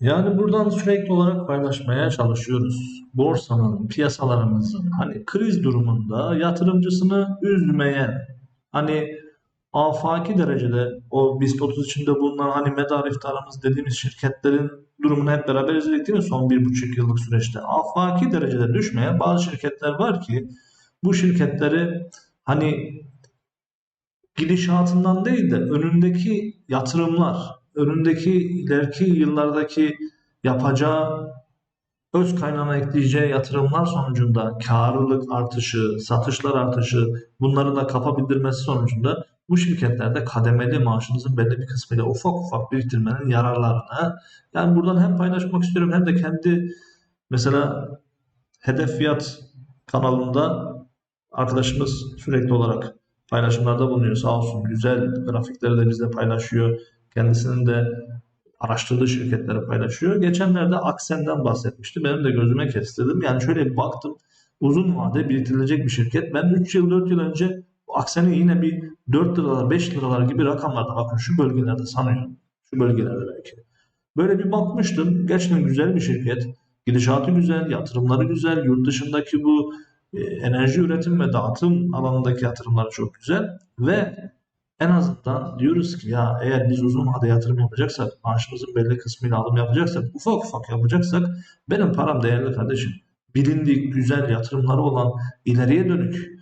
Yani buradan sürekli olarak paylaşmaya çalışıyoruz. Borsanın, piyasalarımızın hani kriz durumunda yatırımcısını üzmeyen, hani afaki derecede o BIST 30 içinde bulunan hani medar iftarımız dediğimiz şirketlerin durumunu hep beraber izledik değil mi son bir buçuk yıllık süreçte? Afaki derecede düşmeyen bazı şirketler var ki bu şirketleri hani gidişatından değil de önündeki yatırımlar, önündeki ileriki yıllardaki yapacağı öz kaynağına ekleyeceği yatırımlar sonucunda karlılık artışı, satışlar artışı bunları da kapabildirmesi sonucunda bu şirketlerde kademeli maaşınızın belli bir kısmıyla ufak ufak biriktirmenin yararlarını yani buradan hem paylaşmak istiyorum hem de kendi mesela hedef fiyat kanalında arkadaşımız sürekli olarak paylaşımlarda bulunuyor sağ olsun. Güzel grafikleri de bizle paylaşıyor. Kendisinin de araştırdığı şirketleri paylaşıyor. Geçenlerde Aksen'den bahsetmişti. Benim de gözüme kestirdim. Yani şöyle bir baktım. Uzun vade biriktirilecek bir şirket. Ben 3 yıl 4 yıl önce Aksen'i yine bir 4 liralar 5 liralar gibi rakamlarda bakın şu bölgelerde sanıyorum. Şu bölgelerde belki. Böyle bir bakmıştım. Gerçekten güzel bir şirket. Gidişatı güzel, yatırımları güzel. Yurt dışındaki bu e, enerji üretim ve dağıtım alanındaki yatırımları çok güzel ve en azından diyoruz ki ya eğer biz uzun vade yatırım yapacaksak, maaşımızın belli kısmıyla alım yapacaksak, ufak ufak yapacaksak benim param değerli kardeşim. Bilindik, güzel yatırımları olan, ileriye dönük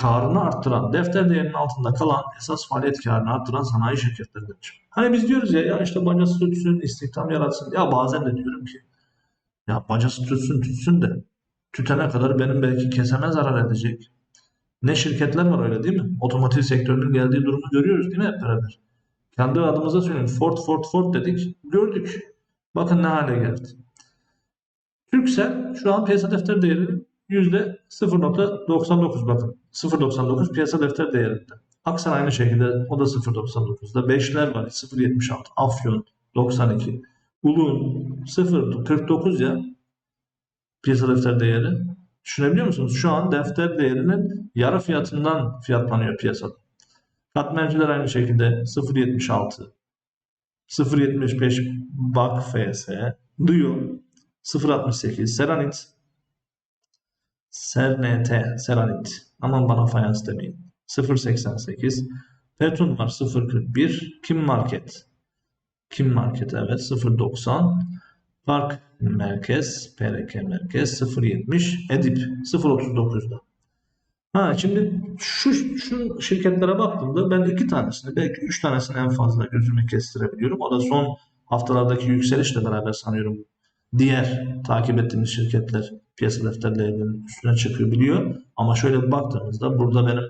karını arttıran, defter değerinin altında kalan, esas faaliyet karını arttıran sanayi şirketleridir. Hani biz diyoruz ya, ya işte bacası tutsun, istihdam yaratsın. Ya bazen de diyorum ki ya bacası tutsun tutsun de tütene kadar benim belki keseme zarar edecek. Ne şirketler var öyle değil mi? Otomotiv sektörünün geldiği durumu görüyoruz değil mi hep beraber? Kendi adımıza söyleyeyim. Ford, Ford, Ford dedik. Gördük. Bakın ne hale geldi. Türksel şu an piyasa defter değeri %0.99 bakın. 0.99 piyasa defter değerinde. Aksan aynı şekilde o da 0.99'da. Beşler var 0.76. Afyon 92. Ulun 0.49 ya piyasa defter değeri. Düşünebiliyor musunuz? Şu an defter değerinin yarı fiyatından fiyatlanıyor piyasada. Katmerciler aynı şekilde 0.76, 0.75 BAK FS, Dio 0.68, Seranit, Sernete, Seranit, aman bana fayans demeyin, 0.88, Petun var 0.41, Kim Market, Kim Market evet 0.90, Park Merkez, PRK Merkez 0.70, Edip 0.39'da. Ha şimdi şu, şu şirketlere baktığımda ben iki tanesini belki üç tanesini en fazla gözüme kestirebiliyorum. O da son haftalardaki yükselişle beraber sanıyorum diğer takip ettiğimiz şirketler piyasa defterlerinin üstüne çıkıyor biliyor. Ama şöyle bir baktığımızda burada benim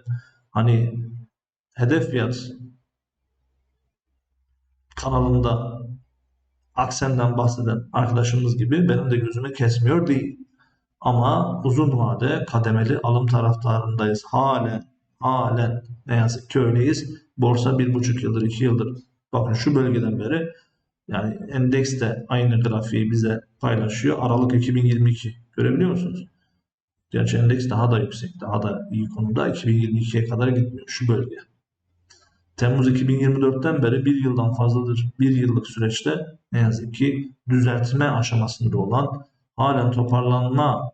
hani hedef fiyat kanalında Aksen'den bahseden arkadaşımız gibi benim de gözüme kesmiyor değil. Ama uzun vade kademeli alım taraftarındayız. Halen, halen ne yazık ki öyleyiz. Borsa bir buçuk yıldır, iki yıldır bakın şu bölgeden beri yani endeks de aynı grafiği bize paylaşıyor. Aralık 2022 görebiliyor musunuz? Gerçi endeks daha da yüksek, daha da iyi konuda 2022'ye kadar gitmiyor şu bölge. Temmuz 2024'ten beri bir yıldan fazladır bir yıllık süreçte ne yazık ki düzeltme aşamasında olan halen toparlanma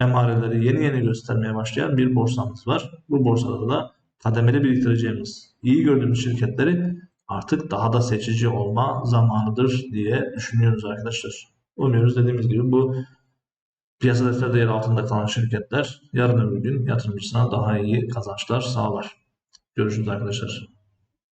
emareleri yeni yeni göstermeye başlayan bir borsamız var. Bu borsada da kademeli biriktireceğimiz, iyi gördüğümüz şirketleri artık daha da seçici olma zamanıdır diye düşünüyoruz arkadaşlar. Umuyoruz dediğimiz gibi bu piyasa defter değeri altında kalan şirketler yarın öbür gün yatırımcısına daha iyi kazançlar sağlar. Görüşürüz arkadaşlar.